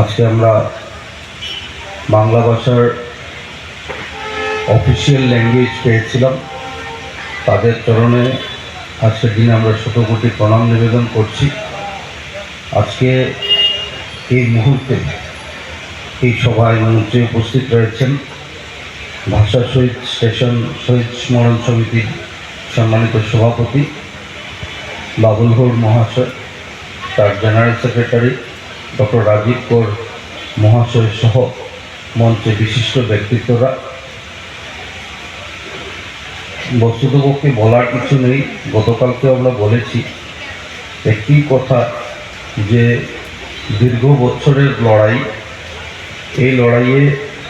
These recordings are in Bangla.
আজকে আমরা বাংলা ভাষার অফিসিয়াল ল্যাঙ্গুয়েজ পেয়েছিলাম। তাদের চরণে আজকের দিনে আমরা শতকোটি প্রণাম নিবেদন করছি। আজকে এই মুহূর্তে এই সভায় মঞ্চে উপস্থিত রয়েছেন। ভাষা শহীদ স্টেশন শহীদ স্মরণ সমিতির সম্মানিত সভাপতি বাবুল মহাশয়, তার general secretary doctor Rajiv Kaur মহাশয় সহ মঞ্চে বিশিষ্ট ব্যক্তিত্বরা। বস্তুতপক্ষে বলার কিছু নেই, গতকালকে আমরা বলেছি একটি কথা যে দীর্ঘ বছরের লড়াই, এই লড়াইয়ে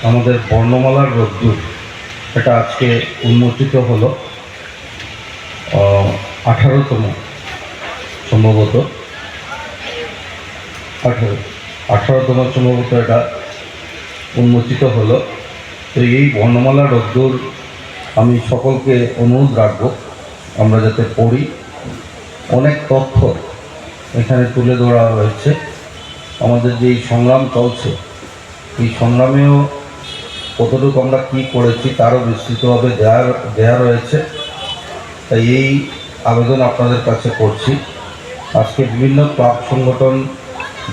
আমাদের বর্ণমালার রোদ্দুর এটা আজকে উন্মোচিত হলো আঠারোতম, সম্ভবত। আঠারো আঠারোতম সম্ভবত এটা উন্মোচিত হলো। তো এই বর্ণমালা রোদ্দুর আমি সকলকে অনুরোধ রাখব, আমরা যাতে পড়ি। অনেক তথ্য এখানে তুলে ধরা হয়েছে। আমাদের যে এই সংগ্রাম চলছে, এই সংগ্রামেও কতটুকু আমরা কী করেছি তারও বিস্তৃতভাবে দেয়া দেয়া রয়েছে। তাই এই আবেদন আপনাদের কাছে করছি। আজকে বিভিন্ন ক্লাব সংগঠন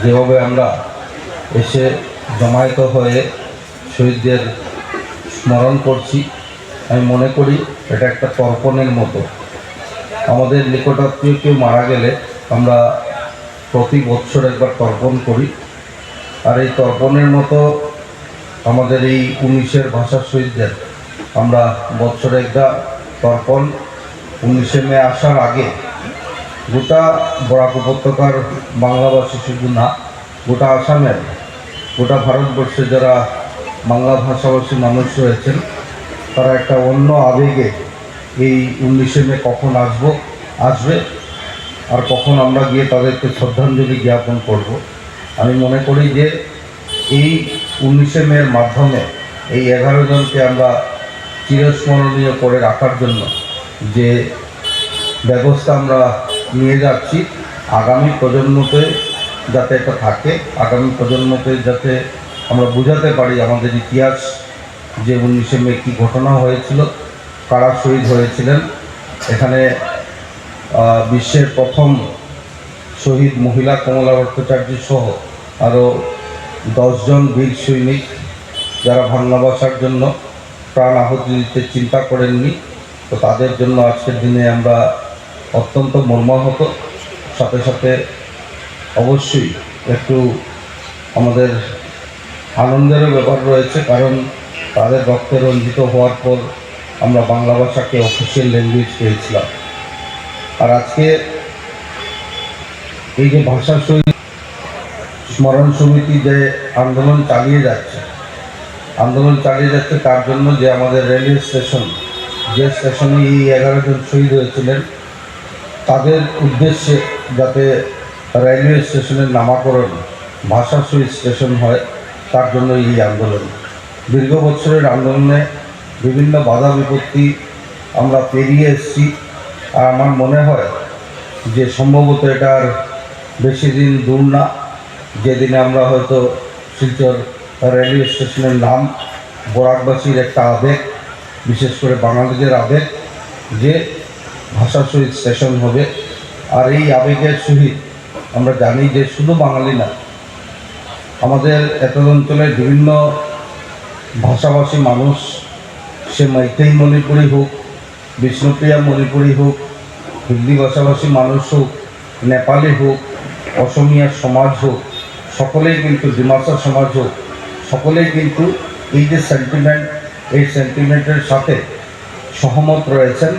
যেভাবে আমরা এসে জমায়েত হয়ে শহীদদের স্মরণ করছি, আমি মনে করি এটা একটা তর্পণের মতো। আমাদের নিকটাত্মীয় কেউ মারা গেলে আমরা প্রতি বছর একবার তর্পণ করি। আর এই তর্পণের মতো আমাদের এই উনিশের ভাষা শহীদদের আমরা বছরে একটা তর্পণ। উনিশে মে আসার আগে গোটা বরাক উপত্যকার বাংলাভাষী শুধু না গোটা আসামের, গোটা ভারতবর্ষে যারা বাংলা ভাষাভাষী মানুষ রয়েছেন, তারা একটা অন্য আবেগে এই উনিশে মে কখন আসব, আসবে, আর কখন আমরা গিয়ে তাদেরকে শ্রদ্ধাঞ্জলি জ্ঞাপন করব। আমি মনে করি যে এই উনিশে মের মাধ্যমে এই এগারো জনকে আমরা চিরস্মরণীয় করে রাখার জন্য যে ব্যবস্থা আমরা নিয়ে যাচ্ছি। আগামী প্রজন্মতে যাতে এটা থাকে, আগামী প্রজন্মতে যাতে আমরা বোঝাতে পারি আমাদের ইতিহাস, যে উনিশে মে কী ঘটনা হয়েছিল, কারা শহীদ হয়েছিলেন। এখানে বিশ্বের প্রথম শহীদ মহিলা কমলা ভট্টাচার্য সহ আরও দশজন বীর সৈনিক, যারা ভাষার জন্য প্রাণ আহুতি দিতে চিন্তা করেননি। তো তাদের জন্য আজকের দিনে আমরা অত্যন্ত মর্মাহত। সাথে সাথে অবশ্যই একটু আমাদের আনন্দেরও ব্যাপার রয়েছে, কারণ তাদের রক্তে রঞ্জিত হওয়ার পর আমরা বাংলা ভাষাকে অফিসিয়াল ল্যাঙ্গুয়েজ পেয়েছিলাম। আর আজকে এই যে ভাষা শহীদ স্মরণ সমিতি যে আন্দোলন চালিয়ে যাচ্ছে, আন্দোলন চালিয়ে যাচ্ছে তার জন্য যে আমাদের রেলওয়ে স্টেশন, যে স্টেশনে এই এগারো জন শহীদ হয়েছিলেন তাদের উদ্দেশ্যে যাতে রেলওয়ে স্টেশনের নামাকরণ, ভাষা শহীদ স্টেশন হয়, তার জন্য এই আন্দোলন। দীর্ঘ বছরের আন্দোলনে বিভিন্ন বাধা বিপত্তি আমরা পেরিয়ে এসেছি। আর আমার মনে হয় যে সম্ভবত এটার বেশি দিন দূর না। যেদিনে আমরা হয়তো শিলচর রেলওয়ে স্টেশনের নাম, বরাকবাসীর একটা আবেগ, বিশেষ করে বাঙালিদের আবেগ, যে ভাষা সহিত স্টেশন হবে। আর এই আবেগের সহিত আমরা জানি যে শুধু বাঙালি না, আমাদের এত অঞ্চলের বিভিন্ন ভাষাভাষী মানুষ, সে মাইতেই মণিপুরি হোক, বিষ্ণুপ্রিয়া মণিপুরি হোক, হিন্দি ভাষাভাষী মানুষ হোক, নেপালি হোক, অসমিয়া সমাজ হোক, সকলেই কিন্তু ডিমাসা সমাজ হোক, সকলেই কিন্তু এই যে সেন্টিমেন্ট এই সেন্টিমেন্টের সাথে সহমত রয়েছেন।